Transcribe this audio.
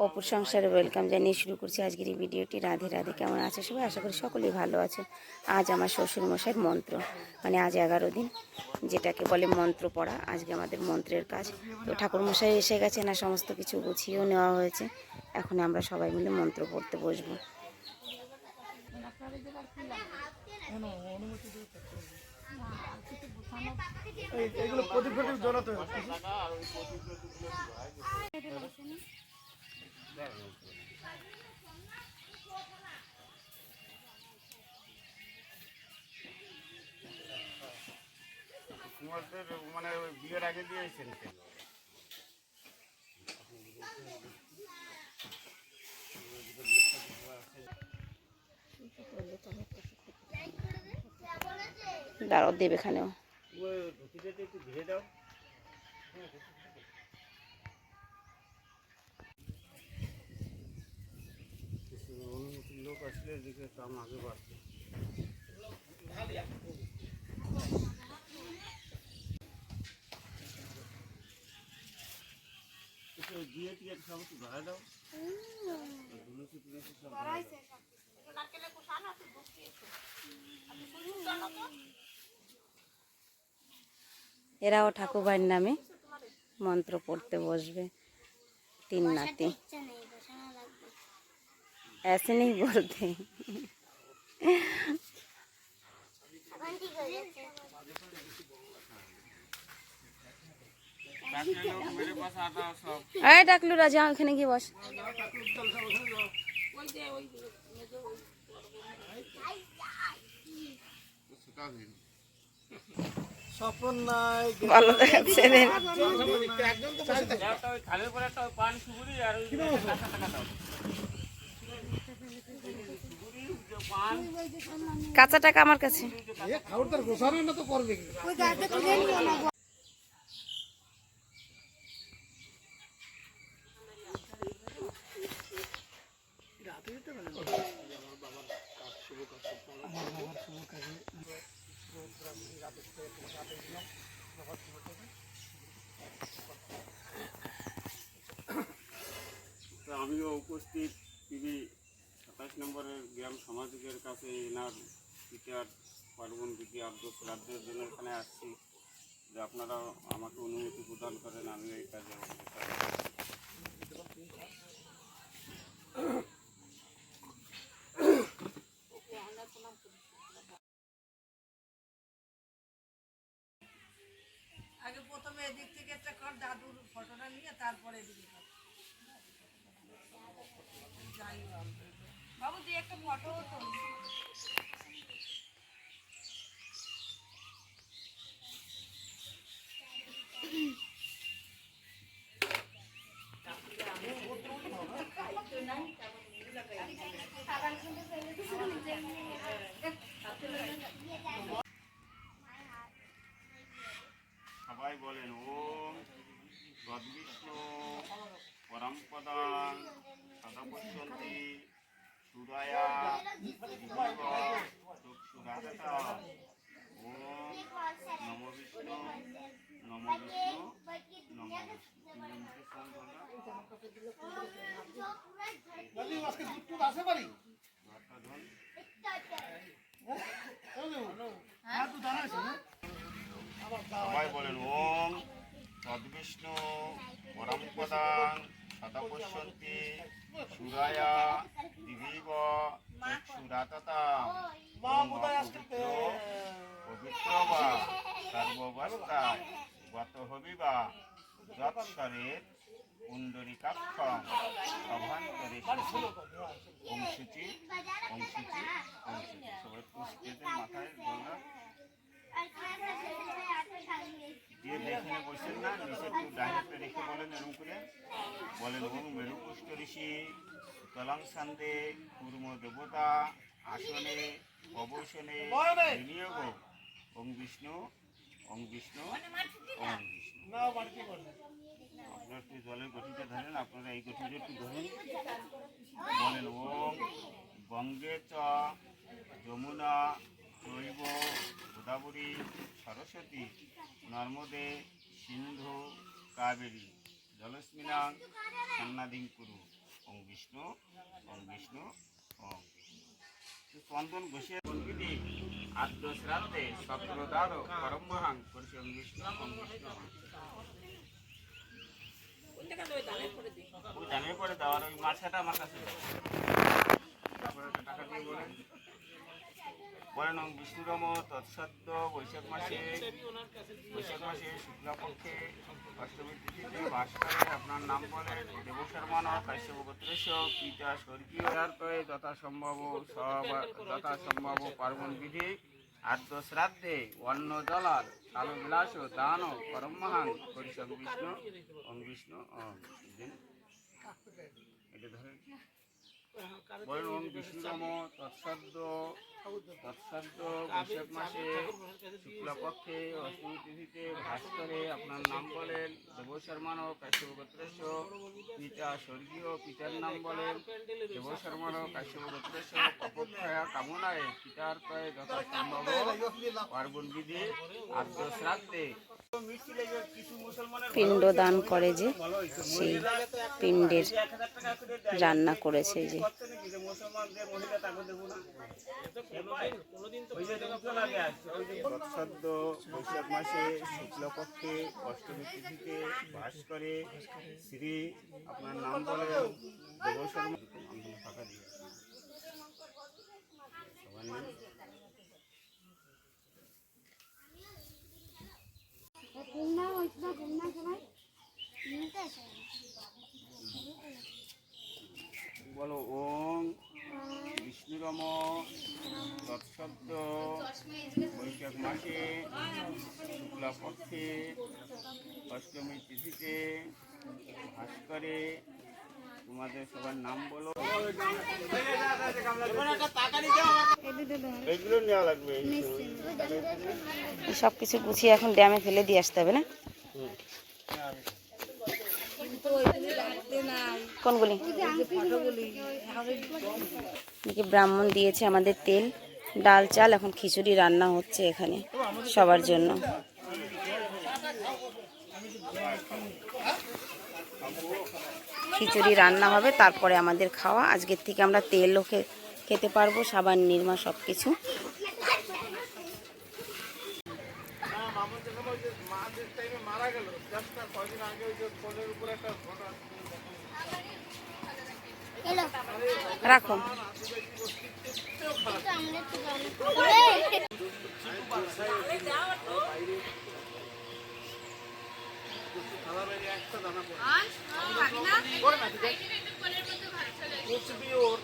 অপুর সংসারে ওয়েলকাম জানিয়ে শুরু করছি আজকের এই ভিডিওটি। রাধে রাধে কেমন আছে সবাই? আশা করি সকলেই ভালো আছে। আজ আমার শ্বশুর মশাইয়ের মন্ত্র মানে আজ এগারো দিন যেটাকে বলে মন্ত্র পড়া। আজকে আমাদের মন্ত্রের কাজ। তো ঠাকুর মশাই এসে গেছে না সমস্ত কিছু গুছিয়েও নেওয়া হয়েছে। এখন আমরা সবাই মিলে মন্ত্র পড়তে বসবো। এই- এইগুলো প্রদীপ প্রদীপ জ্বলাতে হবে তোমাদের মানে বিয়ের আগে দিয়েছেন কেন দাঁড়াও দেবে এখানেও। একটু দাও। আসলে এদিকে কাম আগে বাড়ছে। দিয়ে টিয়ে সব একটু দাও। এরাও ঠাকুরবাড়ির নামে মন্ত্র পড়তে বসবে তিন নাতি। ऐसे नहीं बोलते ডাকলে লোক মেরে পাশে আটা সব এই ডাকলু রাজা ওখানে গিয়ে বস সেটা দিন স্বপন নাই ভালো দেখাচ্ছে রে। একটা ওই থালের পরে একটা ওই পান সুপুরি আর ওই কাঁচা টাকা আমার কাছে। এ ঠাকুর তার গোসানো না তো করবে কি? তো আমিও উপস্থিত টিভি সাতাশ নম্বরের গ্রাম সামাজিকের কাছে এনার পিতার পার্বণ বিধি আব্দ শ্রাদ্ধের জন্য এখানে আসছি। যে আপনারা আমাকে অনুমতি প্রদান করেন, আমি এই কাজে আগে প্রথমে এদিক থেকে একটা কর দাদুর ফটোটা নিয়ে তারপরে এদিকে Apple. নম বিষ্ণু নম সবাই বলেন ওম সদ্বিষ্ণু পরমপদাং সদপশ্যন্তি সুরায়া দিবিব চক্ষুরাততা মা পবিত্র বা সর্ববস্থায় গত হবিবা যৎসরের পুণ্ডরিকাক্ষম ওম সূচি ওম সূচি সবাই মাথায় দিয়ে যেখানে বসেন না নিচে একটু ডাইরেক্টে রেখে বলেন এরকম ঋষি তলাং সান্দে, কুর্ম দেবতা আসনে অবসনে বিনিয়োগ ওং বিষ্ণু ওং বিষ্ণু ওং বিষ্ণু। না আপনারা একটু জলের গতিটা ধরেন? আপনারা এই গতিটা একটু ধরুন। বলেন ওম গঙ্গে চ যমুনা জৈব গোদাবরী সরস্বতী নর্মদে সিন্ধু কাবেরী জলস্মিনাং সন্নাদিং কুরু। ওং বিষ্ণু ওং বিষ্ণু ওং বিষ্ণু। চন্দন ঘষে বন্দিদি আদ্য শ্রান্তে সপ্রদাদ পরমহাং ওং বিষ্ণু। ওই দামে পরে দেওয়ার ওই মাছাটা আমার কাছে দাও। তারপরে একটা টাকা দিয়ে বলেন বলেন বিষ্ণুরম তৎসদ্য বৈশাখ মাসে বৈশাখ মাসে শুক্লাপক্ষে অষ্টমী তিথিতে বাস করে। আপনার নাম বলেন দেবশর্মান কাশ্যপ গোত্রেশ পিতা স্বর্গীয়। যথাসম্ভব যথাসম্ভব পার্বণ বিধি আদ্য শ্রাদ্ধে অন্ন জলার কালো দান পরমহাং করিসং বিষ্ণু ওং বিষ্ণু ওং এটা ধরেন। ওং বিষ্ণুতম তৎসদ্য তৎসদ্য বৈশাখ মাসে শুক্লপক্ষে অষ্টমী তিথিতে ভাস্করে আপনার নাম বলেন দেবশর্মান কাশ্যপ গোত্রেশ পিতা স্বর্গীয় পিতার নাম বলেন দেবশর্মান কাশ্যপ গোত্রেশ অপক্ষয়া কামনায় পিতার কয়ে যথাসম্ভব পার্বণ বিধি আদ্য শ্রাদ্ধে মিষ্টি লেগে কিছু মুসলমানের পিণ্ড দান করে যে সেই পিণ্ডের রান্না করেছে যে। মুসলমানদের বৈশাখ মাসে শুক্লপক্ষে অষ্টমী তিথিতে বাস করে শ্রী, আপনার নাম বলে দেবশর্মা। ফাঁকা দিয়ে সবার নাম ঘুমনা হয়েছিল ঘুমনা সময় নিতে আসে বলো ওং বিষ্ণুরম তৎসদ্য বৈশাখ মাসে শুক্লাপক্ষে অষ্টমী তিথিতে ভাস্করে তোমাদের সবার নাম বলো। এগুলো নেওয়া লাগবে সব কিছু গুছিয়ে এখন ড্যামে ফেলে দিয়ে আসতে হবে না? কোনগুলি? এদিকে ব্রাহ্মণ দিয়েছে আমাদের তেল, ডাল, চাল, এখন খিচুড়ি রান্না হচ্ছে এখানে সবার জন্য। খিচুড়ি রান্না হবে, তারপরে আমাদের খাওয়া। আজকের থেকে আমরা তেলও খেতে পারব, সাবান, নির্মা সব কিছু মারা গেল জাস্ট কয়দিন আগে ওই যে ফোনের উপরে একটা ঘটনা রাখো একটা দানা পড়ে না কুচবিওর